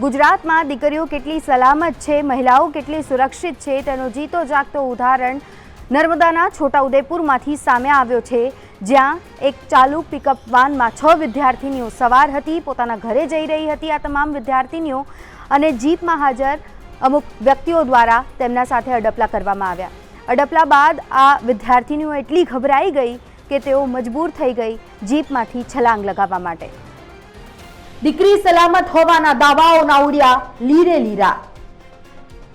ગુજરાતમાં દીકરીઓ કેટલી સલામત છે, મહિલાઓ કેટલી સુરક્ષિત છે, તેનો જીતો જાગતો ઉદાહરણ નર્મદાના છોટાઉદેપુરમાંથી સામે આવ્યો છે, જ્યાં એક ચાલુ પિકઅપ વાનમાં છ વિદ્યાર્થીનીઓ સવાર હતી, પોતાના ઘરે જઈ રહી હતી આ તમામ વિદ્યાર્થીનીઓ અને જીપમાં હાજર અમુક વ્યક્તિઓ દ્વારા તેમના સાથે અડપલા કરવામાં આવ્યા. અડપલા બાદ આ વિદ્યાર્થીનીઓ એટલી ગભરાઈ ગઈ કે તેઓ મજબૂર થઈ ગઈ જીપમાંથી છલાંગ લગાવવા માટે. દીકરી સલામત હોવાના દાવાઓના ઉડ્યા લીરે લીરા.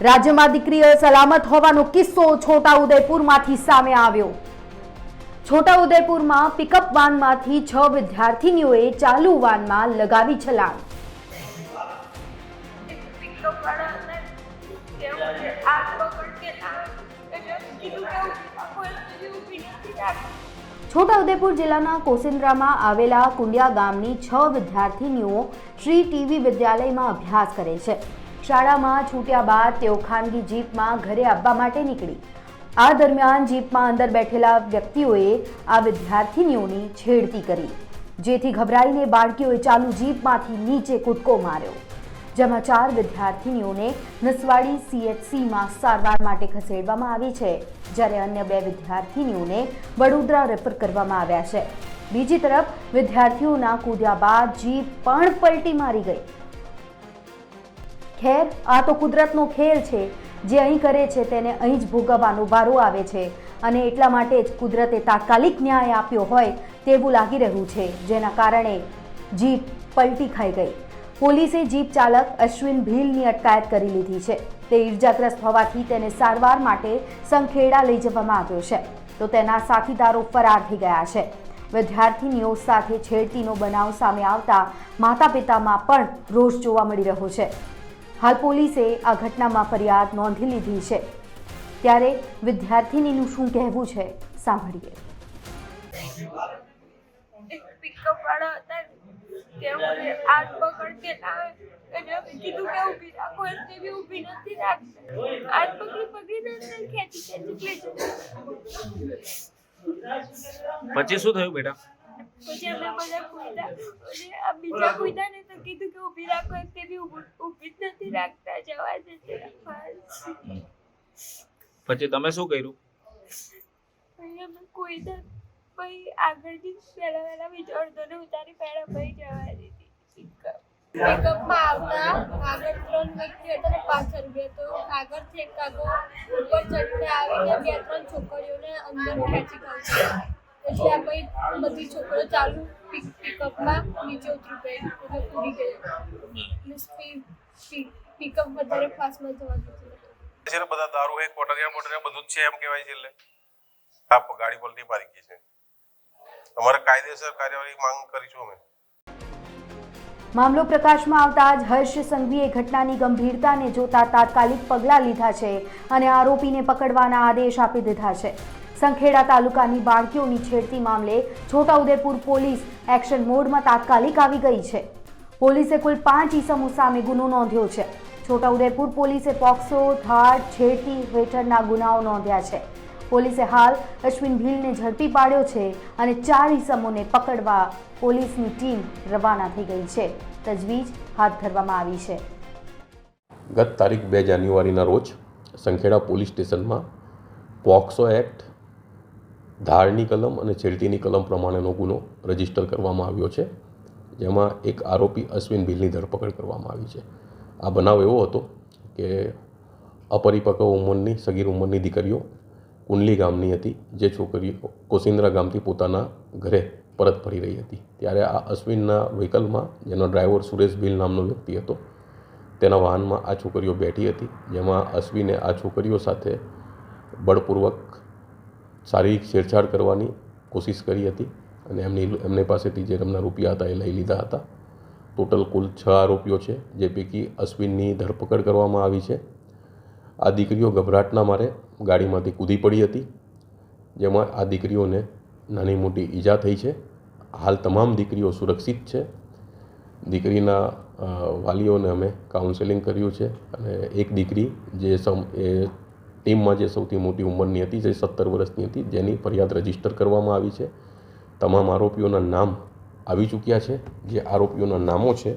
રાજ્યમાં દીકરીઓ સલામત હોવાનો કિસ્સો છોટાઉદેપુરમાંથી સામે આવ્યો. છોટાઉદેપુરમાં પિકઅપ વાનમાંથી છ વિદ્યાર્થીનીઓએ ચાલુ વાનમાં લગાવી છલાંગ. પિકઅપ છોટાઉદેપુર જિલ્લાના કોસિન્દ્રામાં આવેલા કુંડિયા ગામની છ વિદ્યાર્થીનીઓ શ્રી ટીવી વિદ્યાલયમાં અભ્યાસ કરે છે. શાળામાં છૂટ્યા બાદ તેઓ ખાનગી જીપમાં ઘરે આવવા માટે નીકળી. આ દરમિયાન જીપમાં અંદર બેઠેલા વ્યક્તિઓએ આ વિદ્યાર્થીનીઓની છેડતી કરી. જેથી ગભરાઈને બાળકીઓએ ચાલુ જીપમાંથી નીચે કૂદકો માર્યો. જેમાં ચાર વિદ્યાર્થીનીઓને નસવાડી સીએચસીમાં સારવાર માટે ખસેડવામાં આવી છે, જ્યારે અન્ય બે વિદ્યાર્થીનીઓને વડોદરા રેફર કરવામાં આવ્યા છે. બીજી તરફ, વિદ્યાર્થીઓના કૂદ્યા બાદ જીપ પણ પલટી મારી ગઈ. ખેર, આ તો કુદરતનો ખેલ છે. જે અહીં કરે છે તેને અહીં જ ભોગવવાનો વારો આવે છે. અને એટલા માટે જ કુદરતે તાત્કાલિક ન્યાય આપ્યો હોય તેવું લાગી રહ્યું છે, જેના કારણે જીપ પલટી ખાઈ ગઈ. પોલીસે જીપ ચાલક અશ્વિન ભીલની અટકાયત કરી લીધી છે. તે ઈજાગ્રસ્ત હોવાથી તેને સારવાર માટે સંખેડા લઈ જવામાં આવ્યો છે. તો તેના સાથીદારો ફરાર થઈ ગયા છે. વિદ્યાર્થીનીઓ સાથે છેડતીનો બનાવ સામે આવતા માતા પિતામાં પણ રોષ જોવા મળી રહ્યો છે. હાલ પોલીસે આ ઘટનામાં ફરિયાદ નોંધી લીધી છે. ત્યારે વિદ્યાર્થીનીનું શું કહેવું છે? સાંભળીએ. પિકઅપ વાળા હતા કે મને આગ પકડ કે ના એટલે કીધું કે ઊભી રાખો એટલે બી ઊભી નથી રાખતા. આગ પકડી પકડીને અંદર ખેંચી ખેંચી લઈ પછી શું થયું બેટા? પછી અમે બધા કૂદ્યા અને આ બીજા કૂદ્યા ને તો કીધું કે ઊભી રાખો એટલે બી ઊભી ઊભી જ નથી રાખતા જવા દે પછી તમે શું કર્યું? અમે કૂદ્યા પછી આગળથી પહેલા પહેલા બીજો અડધોને ઉતારી પહેલા પછી જવા દીધી. આગળ ત્રણ પાછળ બે તો બે ત્રણ છોકરીઓને બધી છોકરીઓ ચાલુ પિક પિકઅપમાં નીચે ઉતરી ગઈ ગઈ પિકઅપ વધારે ફાસ્ટમાં જવા દીધું. બધા દારૂ એક કોટરિયા મોટરિયા બધું છે એમ કહેવાય છે એટલે. આ ગાડી પલટી મારી ગઈ છે. અમારે કાયદેસર કાર્યવાહી માંગ કરીશું અમે. મામલો પ્રકાશમાં આવતા જ હર્ષ સંઘવીએ ઘટનાની ગંભીરતાને જોતા તાત્કાલિક પગલાં લીધા છે અને આરોપીને પકડવાના આદેશ આપી દીધા છે. સંખેડા તાલુકાની બાળકીઓની છેડતી મામલે છોટાઉદેપુર પોલીસ એક્શન મોડમાં તાત્કાલિક આવી ગઈ છે. પોલીસે કુલ પાંચ ઈસમો સામે ગુનો નોંધ્યો છે. છોટાઉદેપુર પોલીસે પોક્સો થાળ છેડતી હેઠળના ગુનાઓ નોંધ્યા છે. પોલીસે હાલ અશ્વિન ભીલને ઝડપી પાડ્યો છે અને ચાર ઇસમોને પકડવા પોલીસની ટીમ રવાના થઈ ગઈ છે. તજવીજ હાથ ધરવામાં આવી છે. ગત તારીખ બે જાન્યુઆરીના રોજ સંખેડા પોલીસ સ્ટેશનમાં પોક્સો એક્ટ ધારની કલમ અને છેડતીની કલમ પ્રમાણેનો ગુનો રજિસ્ટર કરવામાં આવ્યો છે, જેમાં એક આરોપી અશ્વિન ભીલની ધરપકડ કરવામાં આવી છે. આ બનાવ એવો હતો કે અપરિપક્વ ઉંમરની, સગીર ઉંમરની દીકરીઓ કુંડલી ગામની હતી, જે છોકરીઓ કોસિન્દ્રા ગામથી પોતાના ઘરે પરત ફરી રહી હતી. ત્યારે આ અશ્વિનના વ્હીકલમાં જેનો ડ્રાઈવર સુરેશ ભીલ નામનો વ્યક્તિ હતો, તેના વાહનમાં આ છોકરીઓ બેઠી હતી, જેમાં અશ્વિને આ છોકરીઓ સાથે બળપૂર્વક શારીરિક છેડછાડ કરવાની કોશિશ કરી હતી અને એમની એમની પાસેથી જે એમના રૂપિયા હતા એ લઈ લીધા હતા. ટોટલ કુલ છ આરોપીઓ છે, જે પૈકી અશ્વિનની ધરપકડ કરવામાં આવી છે. આ દીકરીઓ ગભરાટના મારે ગાડીમાંથી કૂદી પડી હતી, જેમાં આ દીકરીઓને નાની મોટી ઈજા થઈ છે. હાલ તમામ દીકરીઓ સુરક્ષિત છે. દીકરીના વાલીઓને અમે કાઉન્સેલિંગ કર્યું છે અને એક દીકરી જે સમ, એ ટીમમાં જે સૌથી મોટી ઉંમરની હતી, જે સત્તર વર્ષની હતી, જેની ફરિયાદ રજિસ્ટર કરવામાં આવી છે. તમામ આરોપીઓના નામ આવી ચૂક્યા છે. જે આરોપીઓના નામો છે,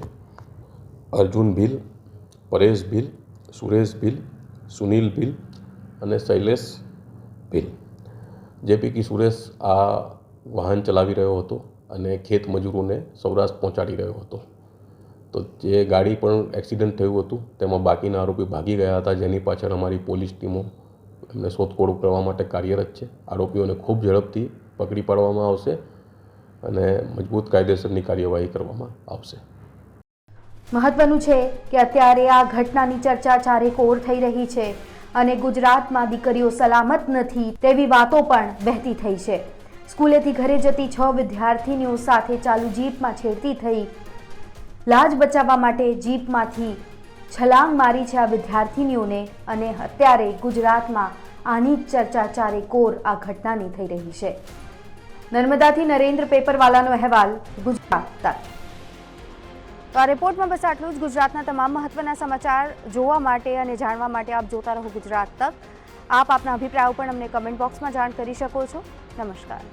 અર્જુન ભીલ, પરેશ ભીલ, સુરેશ ભીલ, સુનિલ ભીલ અને શૈલેષ ભીલ જેપી પૈકી સુરેશ આ વાહન ચલાવી રહ્યો હતો અને ખેત મજૂરોને સૌરાષ્ટ્ર પહોંચાડી રહ્યો હતો. તો જે ગાડી પણ એક્સિડન્ટ થયું હતું, તેમાં બાકીના આરોપી ભાગી ગયા હતા, જેની પાછળ અમારી પોલીસ ટીમો એમને શોધખોળ કરવા માટે કાર્યરત છે. આરોપીઓને ખૂબ ઝડપથી પકડી પાડવામાં આવશે અને મજબૂત કાયદેસરની કાર્યવાહી કરવામાં આવશે. મહત્વનું છે કે અત્યારે આ ઘટનાની ચર્ચા ચારેકોર થઈ રહી છે. અને ગુજરાતમાં દીકરીઓ સલામત નથી તેવી વાતો પણ વહેતી થઈ છે. સ્કૂલેથી ઘરે જતી છ વિદ્યાર્થીનીઓ સાથે ચાલુ જીપમાં છેડતી થઈ. લાજ બચાવવા માટે જીપમાંથી છલાંગ મારી છે આ વિદ્યાર્થીનીઓને અને અત્યારે ગુજરાતમાં આની જ ચર્ચા ચારેકોર આ ઘટનાની થઈ રહી છે. નર્મદાથી નરેન્દ્ર પેપરવાલાનો અહેવાલ, ગુજરાત. તક તો આ રિપોર્ટમાં બસ આટલું જ. ગુજરાતના તમામ મહત્વના સમાચાર જોવા માટે અને જાણવા માટે આપ જોતા રહો ગુજરાત તક. આપ આપના અભિપ્રાયો પણ અમને કમેન્ટ બોક્સમાં જાણ કરી શકો છો. નમસ્કાર.